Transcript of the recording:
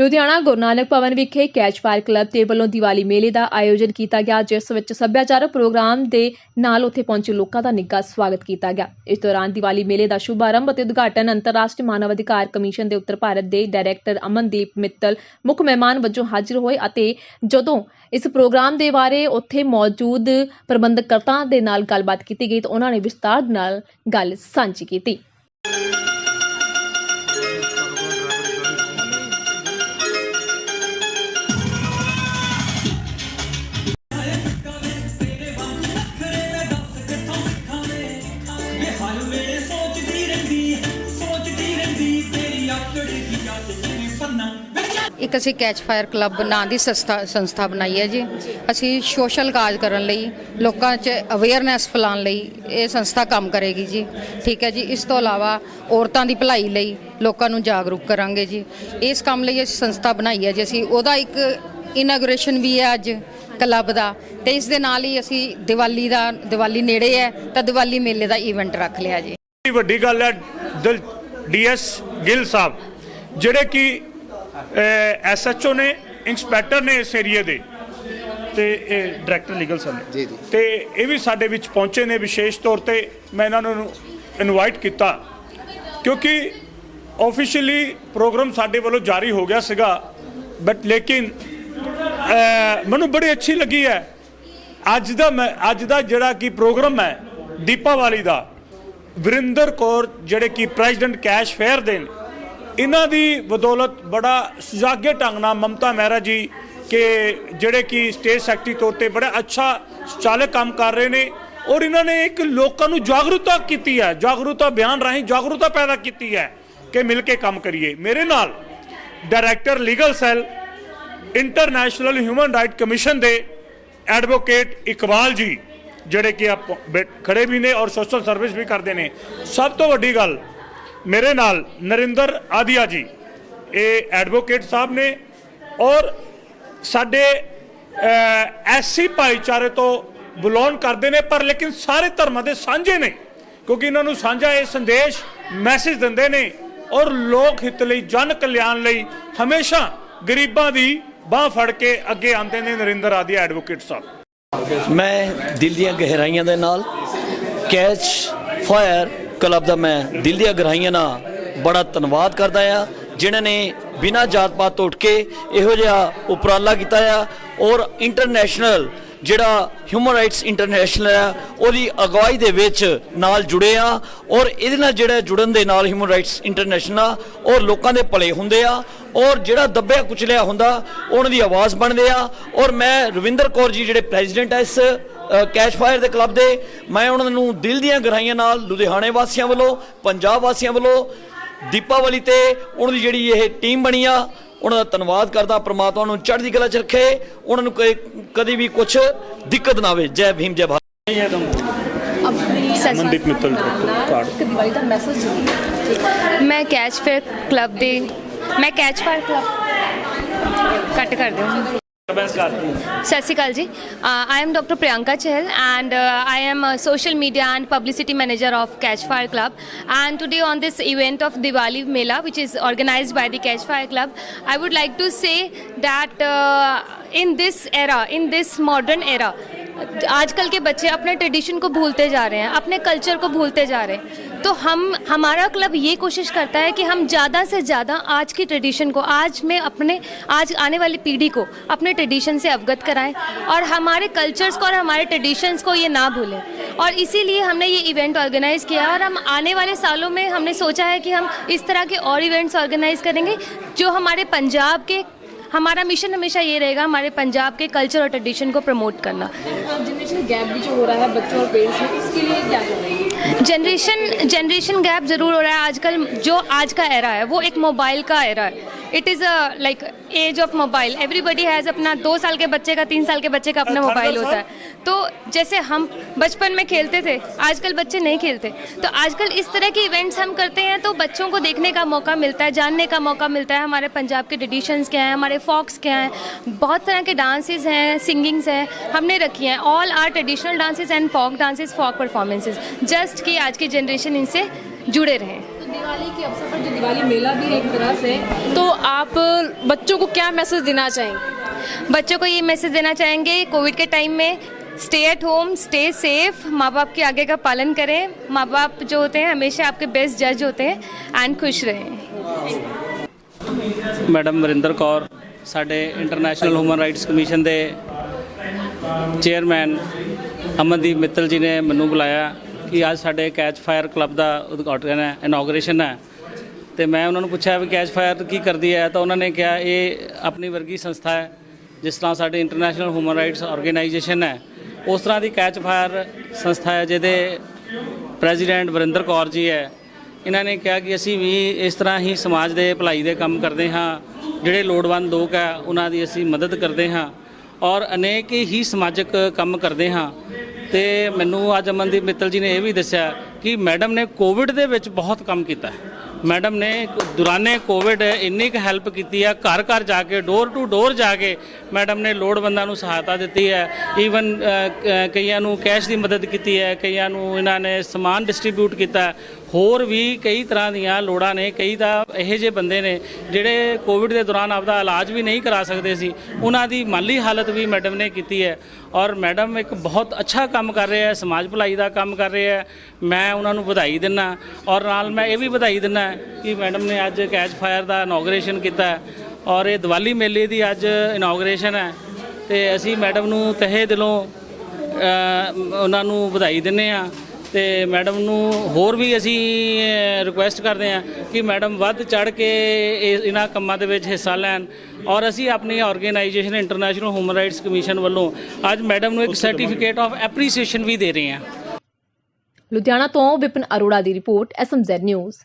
ਲੁਧਿਆਣਾ ਗੁਰੂ ਨਾਨਕ ਭਵਨ ਵਿਖੇ catch fire club ਦੇ ਵੱਲੋਂ ਦੀਵਾਲੀ ਮੇਲੇ ਦਾ ਆਯੋਜਨ ਕੀਤਾ ਗਿਆ, ਜਿਸ ਵਿੱਚ ਸੱਭਿਆਚਾਰਕ ਪ੍ਰੋਗਰਾਮ ਦੇ ਨਾਲ ਉੱਥੇ ਪਹੁੰਚੇ ਲੋਕਾਂ ਦਾ ਨਿੱਘਾ ਸਵਾਗਤ ਕੀਤਾ ਗਿਆ। ਇਸ ਦੌਰਾਨ ਦੀਵਾਲੀ ਮੇਲੇ ਦਾ ਸ਼ੁਭਾਰੰਭ ਅਤੇ ਉਦਘਾਟਨ ਅੰਤਰਰਾਸ਼ਟਰੀ ਮਾਨਵ ਅਧਿਕਾਰ ਕਮਿਸ਼ਨ ਦੇ ਉੱਤਰ ਭਾਰਤ ਦੇ ਡਾਇਰੈਕਟਰ ਅਮਨਦੀਪ ਮਿੱਤਲ, ਮੁੱਖ ਮਹਿਮਾਨ ਵਜੋਂ ਹਾਜ਼ਰ ਹੋਏ ਅਤੇ ਜਦੋਂ ਇਸ ਪ੍ਰੋਗਰਾਮ ਦੇ ਬਾਰੇ ਉੱਥੇ ਮੌਜੂਦ ਪ੍ਰਬੰਧਕਰਤਾ ਦੇ ਨਾਲ ਗੱਲਬਾਤ ਕੀਤੀ ਗਈ ਤਾਂ ਉਹਨਾਂ ਨੇ ਵਿਸਤਾਰ ਨਾਲ ਗੱਲ ਸਾਂਝੀ ਕੀਤੀ। ਇੱਕ ਅਸੀਂ ਕੈਚ ਫਾਇਰ ਕਲੱਬ ਨਾਂ ਦੀ ਸੰਸਥਾ ਸੰਸਥਾ ਬਣਾਈ ਹੈ ਜੀ। ਅਸੀਂ ਸੋਸ਼ਲ ਕਾਜ ਕਰਨ ਲਈ, ਲੋਕਾਂ 'ਚ ਅਵੇਅਰਨੈਸ ਫੈਲਾਉਣ ਲਈ ਇਹ ਸੰਸਥਾ ਕੰਮ ਕਰੇਗੀ ਜੀ। ਠੀਕ ਹੈ ਜੀ, ਇਸ ਤੋਂ ਇਲਾਵਾ ਔਰਤਾਂ ਦੀ ਭਲਾਈ ਲਈ ਲੋਕਾਂ ਨੂੰ ਜਾਗਰੂਕ ਕਰਾਂਗੇ ਜੀ। ਇਸ ਕੰਮ ਲਈ ਅਸੀਂ ਸੰਸਥਾ ਬਣਾਈ ਹੈ ਜੀ। ਅਸੀਂ ਉਹਦਾ ਇੱਕ ਇਨਾਗੂਰੇਸ਼ਨ ਵੀ ਹੈ ਅੱਜ ਕਲੱਬ ਦਾ। ਤੇ ਇਸ ਦੇ ਨਾਲ ਹੀ ਅਸੀਂ ਦੀਵਾਲੀ ਦਾ, ਦੀਵਾਲੀ ਨੇੜੇ ਹੈ, ਤਾਂ ਦੀਵਾਲੀ ਮੇਲੇ ਦਾ ਇਵੈਂਟ ਰੱਖ ਲਿਆ ਜੀ। ਵੱਡੀ ਗੱਲ ਹੈ ਡੀਐਸ ਗਿੱਲ ਸਾਹਿਬ ਜਿਹੜੇ ਕਿ ਐਸਐਚਓ ਨੇ ਇੰਸਪੈਕਟਰ ਨੇ ਇਸ ਏਰੀਏ ਦੇ ਤੇ ਇਹ ਡਾਇਰੈਕਟਰ ਲੀਗਲ ਸਨ ਜੀ, ਜੀ। ਤੇ ਇਹ ਵੀ ਸਾਡੇ ਵਿੱਚ ਪਹੁੰਚੇ ਨੇ ਵਿਸ਼ੇਸ਼ ਤੌਰ ਤੇ ਮੈਂ ਇਹਨਾਂ ਨੂੰ ਇਨਵਾਈਟ ਕੀਤਾ ਕਿਉਂਕਿ ਆਫੀਸ਼ੀਅਲੀ ਪ੍ਰੋਗਰਾਮ ਸਾਡੇ ਵੱਲੋਂ ਜਾਰੀ ਹੋ ਗਿਆ ਸੀਗਾ ਬਟ ਲੇਕਿਨ ਮੈਨੂੰ ਬੜੀ ਅੱਛੀ ਲੱਗੀ ਹੈ ਅੱਜ ਦਾ ਮੈਂ ਅੱਜ ਦਾ ਜਿਹੜਾ ਕਿ ਪ੍ਰੋਗਰਾਮ ਹੈ ਦੀਪਾਵਾਲੀ ਦਾ ਵਰਿੰਦਰ ਕੌਰ ਜਿਹੜੇ ਕਿ ਪ੍ਰੈਜ਼ੀਡੈਂਟ ਕੈਸ਼ ਫੇਅਰ ਦੇ ਨੇ, ਇਹਨਾਂ ਦੀ ਬਦੌਲਤ ਬੜਾ ਸੁਜਾਗੇ ਢੰਗ ਨਾਲ ਮਮਤਾ ਮਹਿਰਾ ਜੀ ਕਿ ਜਿਹੜੇ ਕਿ ਸਟੇਟ ਸੈਕਟਰੀ ਤੌਰ ਤੇ ਬੜਾ ਅੱਛਾ ਚਾਲਕ ਕੰਮ ਕਰ ਰਹੇ ਨੇ ਔਰ ਇਹਨਾਂ ਨੇ ਇੱਕ ਲੋਕਾਂ ਨੂੰ ਜਾਗਰੂਕਤਾ ਕੀਤੀ ਹੈ, ਜਾਗਰੂਕਤਾ ਬਿਆਨ ਰਾਹੀਂ ਜਾਗਰੂਕਤਾ ਪੈਦਾ ਕੀਤੀ ਹੈ ਕਿ ਮਿਲ ਕੇ ਕੰਮ ਕਰੀਏ। ਮੇਰੇ ਨਾਲ director legal cell international human right commission ਦੇ ਐਡਵੋਕੇਟ ਇਕਬਾਲ ਜੀ ਜਿਹੜੇ ਕਿ ਆਪ ਬੈ- ਖੜੇ ਵੀ ਨੇ ਔਰ ਸੋਸ਼ਲ ਸਰਵਿਸ ਵੀ ਕਰਦੇ ਨੇ। ਸਭ ਤੋਂ ਵੱਡੀ ਗੱਲ ਮੇਰੇ ਨਾਲ ਨਰਿੰਦਰ ਆਦੀਆ ਜੀ, ਇਹ ਐਡਵੋਕੇਟ ਸਾਹਿਬ ਨੇ ਔਰ ਸਾਡੇ ਐਸੀ ਭਾਈਚਾਰੇ ਤੋਂ ਬਿਲੋਂਗ ਕਰਦੇ ਨੇ, ਪਰ ਲੇਕਿਨ ਸਾਰੇ ਧਰਮਾਂ ਦੇ ਸਾਂਝੇ ਨੇ, ਕਿਉਂਕਿ ਇਹਨਾਂ ਨੂੰ ਸਾਂਝਾ ਇਹ ਸੰਦੇਸ਼ ਮੈਸੇਜ ਦਿੰਦੇ ਨੇ ਔਰ ਲੋਕ ਹਿੱਤ ਲਈ, ਜਨ ਕਲਿਆਣ ਲਈ ਹਮੇਸ਼ਾ ਗਰੀਬਾਂ ਦੀ ਬਾਹ ਫੜ ਕੇ ਅੱਗੇ ਆਉਂਦੇ ਨੇ ਨਰਿੰਦਰ ਆਦੀਆ ਐਡਵੋਕੇਟ ਸਾਹਿਬ। ਮੈਂ ਦਿਲ ਦੀਆਂ ਗਹਿਰਾਈਆਂ ਦੇ ਨਾਲ ਕੈਚ ਫਾਇਰ ਕਲੱਬ ਦਾ ਮੈਂ ਦਿਲ ਦੀਆਂ ਗਹਿਰਾਈਆਂ ਨਾਲ ਬੜਾ ਧੰਨਵਾਦ ਕਰਦਾ ਆ ਜਿਨ੍ਹਾਂ ਨੇ ਬਿਨਾਂ ਜਾਤ ਪਾਤ ਤੋਂ ਉੱਠ ਕੇ ਇਹੋ ਜਿਹਾ ਉਪਰਾਲਾ ਕੀਤਾ ਆ ਔਰ ਇੰਟਰਨੈਸ਼ਨਲ ਜਿਹੜਾ ਹਿਊਮਨ ਰਾਈਟਸ ਇੰਟਰਨੈਸ਼ਨਲ ਆ ਉਹਦੀ ਅਗਵਾਈ ਦੇ ਵਿੱਚ ਨਾਲ ਜੁੜੇ ਆ ਔਰ ਇਹਦੇ ਨਾਲ ਜਿਹੜਾ ਜੁੜਨ ਦੇ ਨਾਲ ਹਿਊਮਨ ਰਾਈਟਸ ਇੰਟਰਨੈਸ਼ਨਲ ਆ ਔਰ ਲੋਕਾਂ ਦੇ ਭਲੇ ਹੁੰਦੇ ਆ ਔਰ ਜਿਹੜਾ ਦੱਬਿਆ ਕੁਚਲਿਆ ਹੁੰਦਾ ਉਹਨਾਂ ਦੀ ਆਵਾਜ਼ ਬਣਦੇ ਆ। ਔਰ ਮੈਂ ਰਵਿੰਦਰ ਕੌਰ ਜੀ ਜਿਹੜੇ ਪ੍ਰੈਜ਼ੀਡੈਂਟ ਆ ਇਸ ਅ, ਕੈਸ਼ ਫਾਇਰ ਦੇ ਕਲੱਬ ਦੇ ਮੈਂ ਉਹਨਾਂ ਨੂੰ ਦਿਲ ਦੀਆਂ ਗਹਿਰਾਈਆਂ ਨਾਲ ਲੁਧਿਆਣੇ ਵਾਸੀਆਂ ਵੱਲੋਂ ਪੰਜਾਬ ਵਾਸੀਆਂ ਵੱਲੋਂ ਦੀਪਾਵਲੀ ਤੇ ਉਹਨਾਂ ਦੀ ਜਿਹੜੀ ਇਹ ਟੀਮ ਬਣੀ ਆ ਉਹਨਾਂ ਦਾ ਧੰਨਵਾਦ ਕਰਦਾ ਪ੍ਰਮਾਤਮਾ ਨੂੰ ਚੜ੍ਹਦੀ ਕਲਾ ਚ ਰੱਖੇ ਉਹਨਾਂ ਨੂੰ ਕੋਈ ਕਦੀ ਵੀ ਕੁਝ ਦਿੱਕਤ ਨਾ ਆਵੇ। ਜੈ ਭੀਮ ਜੈ ਭਾਰਤ। ਮਨਦੀਪ ਮਿੱਤਲ ਕਾਰਡ। ਦੀਵਾਲੀ ਦਾ ਮੈਸੇਜ ਮੈਂ ਕੈਚ ਫੇਅਰ ਕਲੱਬ ਦੇ ਮੈਂ ਕੈਚ ਫਾਇਰ ਕਲੱਬ। ਕੱਟ ਕਰ ਦਿਓ। ਸਤਿ ਸ਼੍ਰੀ ਅਕਾਲ ਜੀ I am doctor Priyanka Chahal and I am social media and publicity manager of Catch Fire Club and today on this event of Diwali Mela which is organized by the Catch Fire Club I would like to say that uh, in this era in this modern era आजकल के बच्चे अपने tradition को भूलते जा रहे हैं अपने कल्चर को भूलते जा रहे हैं तो हम, हमारा क्लब ये कोशिश करता है कि हम ज़्यादा से ज़्यादा आज की ट्रेडिशन को, आज में अपने, आज आने वाली पीढ़ी को अपने ट्रेडिशन से अवगत कराएँ और हमारे कल्चर्स को और हमारे ट्रेडिशंस को ये ना भूलें। और इसीलिए हमने ये इवेंट ऑर्गेनाइज किया और हम आने वाले सालों में हमने सोचा है कि हम इस तरह के और इवेंट्स ऑर्गेनाइज करेंगे जो हमारे पंजाब के, हमारा मिशन हमेशा ये रहेगा हमारे पंजाब के कल्चर और ट्रेडिशन को प्रमोट करना। जनरेशन गैप भी जो हो रहा है बच्चों और पेरेंट्स में, इसके लिए क्या कर रही है? जनरेशन जनरेशन गैप ज़रूर हो रहा है आजकल जो आज का एरा है वो एक मोबाइल का एरा है it is a like age of mobile everybody has अपना दो साल के बच्चे का तीन साल के बच्चे का अपना मोबाइल होता है। तो जैसे हम बचपन में खेलते थे आजकल बच्चे नहीं खेलते। तो आजकल इस तरह के इवेंट्स हम करते हैं तो बच्चों को देखने का मौका मिलता है जानने का मौका मिलता है। हमारे पंजाब के ट्रेडिशंस क्या हैं हमारे फॉक्स क्या हैं बहुत तरह के डांसेस हैं सिंगिंग्स हैं हमने रखी हैं। All are traditional dances and folk dances folk performances just कि आज की जनरेशन इनसे जुड़े रहें। दिवाली के अवसर पर जो दिवाली मेला भी है एक तरह से तो आप बच्चों को क्या मैसेज देना चाहेंगे बच्चों को ये मैसेज देना चाहेंगे कोविड के टाइम में stay at home stay safe माँ बाप के आगे का पालन करें माँ बाप जो होते हैं हमेशा आपके बेस्ट जज होते हैं एंड खुश रहें ਮੈਡਮ ਵਰਿੰਦਰ ਕੌਰ ਸਾਡੇ ਇੰਟਰਨੈਸ਼ਨਲ ਹਿਊਮਨ ਰਾਈਟਸ ਕਮਿਸ਼ਨ ਦੇ ਚੇਅਰਮੈਨ ਅਮਨਦੀਪ ਮਿੱਤਲ ਜੀ ਨੇ ਮੈਨੂੰ ਬੁਲਾਇਆ ਕਿ ਅੱਜ ਸਾਡੇ ਕੈਚ ਫਾਇਰ ਕਲੱਬ ਦਾ ਉਦਘਾਟਨ ਹੈ ਇਨੋਗ੍ਰੇਸ਼ਨ ਹੈ। ਤੇ ਮੈਂ ਉਹਨਾਂ ਨੂੰ ਪੁੱਛਿਆ ਵੀ ਕੈਚ ਫਾਇਰ ਕੀ ਕਰਦੀ ਹੈ, ਤਾਂ ਉਹਨਾਂ ਨੇ ਕਿਹਾ ਇਹ ਆਪਣੀ ਵਰਗੀ ਸੰਸਥਾ ਹੈ, ਜਿਸ ਤਰ੍ਹਾਂ ਸਾਡੇ ਇੰਟਰਨੈਸ਼ਨਲ ਹਿਊਮਨ ਰਾਈਟਸ ਆਰਗੇਨਾਈਜੇਸ਼ਨ ਹੈ। ਉਸ ਤਰ੍ਹਾਂ ਦੀ ਕੈਚ ਫਾਇਰ ਸੰਸਥਾ ਹੈ, ਜਿਹਦੇ ਪ੍ਰੈਜ਼ੀਡੈਂਟ ਵਰਿੰਦਰ ਕੌਰ ਜੀ ਹੈ। ਇਹਨਾਂ ਨੇ ਕਿਹਾ ਕਿ ਅਸੀਂ ਵੀ ਇਸ ਤਰ੍ਹਾਂ ਹੀ ਸਮਾਜ ਦੇ ਭਲਾਈ ਦੇ ਕੰਮ ਕਰਦੇ ਹਾਂ, ਜਿਹੜੇ ਲੋੜਵੰਦ ਲੋਕ ਹੈ, ਉਹਨਾਂ ਦੀ ਅਸੀਂ ਮਦਦ ਕਰਦੇ ਹਾਂ। ਔਰ ਅਨੇਕ ਹੀ ਸਮਾਜਿਕ ਕੰਮ ਕਰਦੇ ਹਾਂ। ਤੇ ਮੈਨੂੰ ਅੱਜ ਅਮਨਦੀਪ ਮਿੱਤਲ ਜੀ ਨੇ ਇਹ ਵੀ ਦੱਸਿਆ ਕਿ ਮੈਡਮ ਨੇ ਕੋਵਿਡ ਦੇ ਵਿੱਚ ਬਹੁਤ ਕੰਮ ਕੀਤਾ ਹੈ। ਮੈਡਮ ਨੇ ਦੌਰਾਨੇ ਕੋਵਿਡ ਇੰਨੀ ਕੁ ਹੈਲਪ ਕੀਤੀ ਆ ਘਰ ਘਰ ਜਾ ਕੇ ਡੋਰ ਟੂ ਡੋਰ ਜਾ ਕੇ ਮੈਡਮ ਨੇ ਲੋੜਵੰਦਾਂ ਨੂੰ ਸਹਾਇਤਾ ਦਿੱਤੀ ਹੈ। ਈਵਨ ਕਈਆਂ ਨੂੰ ਕੈਸ਼ ਦੀ ਮਦਦ ਕੀਤੀ ਹੈ, ਕਈਆਂ ਨੂੰ ਇਹਨਾਂ ਨੇ ਸਮਾਨ ਡਿਸਟ੍ਰੀਬਿਊਟ ਕੀਤਾ ਹੋਰ ਵੀ ਕਈ ਤਰ੍ਹਾਂ ਦੀਆਂ ਲੋੜਾਂ ਨੇ, ਕਈ ਤਾਂ ਇਹੋ ਜਿਹੇ ਬੰਦੇ ਨੇ ਜਿਹੜੇ ਕੋਵਿਡ ਦੇ ਦੌਰਾਨ ਆਪਦਾ ਇਲਾਜ ਵੀ ਨਹੀਂ ਕਰਾ ਸਕਦੇ ਸੀ। ਉਹਨਾਂ ਦੀ ਮਾਲੀ ਹਾਲਤ ਵੀ ਮੈਡਮ ਨੇ ਕੀਤੀ ਹੈ ਔਰ ਮੈਡਮ ਇੱਕ ਬਹੁਤ ਅੱਛਾ ਕੰਮ ਕਰ ਰਹੇ ਹੈ, ਸਮਾਜ ਭਲਾਈ ਦਾ ਕੰਮ ਕਰ ਰਹੇ ਹੈ। ਮੈਂ ਉਹਨਾਂ ਨੂੰ ਵਧਾਈ ਦਿੰਦਾ ਔਰ ਨਾਲ ਮੈਂ ਇਹ ਵੀ ਵਧਾਈ ਦਿੰਦਾ ਕਿ ਮੈਡਮ ਨੇ ਅੱਜ ਕੈਚ ਫਾਇਰ ਦਾ ਇਨੋਗ੍ਰੇਸ਼ਨ ਕੀਤਾ ਔਰ ਇਹ ਦੀਵਾਲੀ ਮੇਲੇ ਦੀ ਅੱਜ ਇਨੋਗ੍ਰੇਸ਼ਨ ਹੈ ਤੇ ਅਸੀਂ ਮੈਡਮ ਨੂੰ ਤਹਿ ਦਿਲੋਂ ਉਹਨਾਂ ਨੂੰ ਵਧਾਈ ਦਿੰਦੇ ਆ ਤੇ ਮੈਡਮ ਨੂੰ ਹੋਰ ਵੀ ਅਸੀਂ ਰਿਕੁਐਸਟ ਕਰਦੇ ਆ ਕਿ ਮੈਡਮ ਵੱਧ ਚੜ ਕੇ ਇਹ- ਇਹਨਾਂ ਕੰਮਾਂ ਦੇ ਵਿੱਚ ਹਿੱਸਾ ਲੈਣ ਔਰ ਅਸੀਂ ਆਪਣੀ organisation international human rights commission ਵੱਲੋਂ ਅੱਜ ਮੈਡਮ ਨੂੰ ਇੱਕ ਸਰਟੀਫਿਕੇਟ ਆਫ ਐਪਰੀਸੀਏਸ਼ਨ ਵੀ ਦੇ ਰਹੇ ਹਾਂ। ਲੁਧਿਆਣਾ ਤੋਂ ਵਿਪਨ ਅਰੋੜਾ ਦੀ ਰਿਪੋਰਟ ਐਸਐਮਜ਼ੈਡ ਨਿਊਜ਼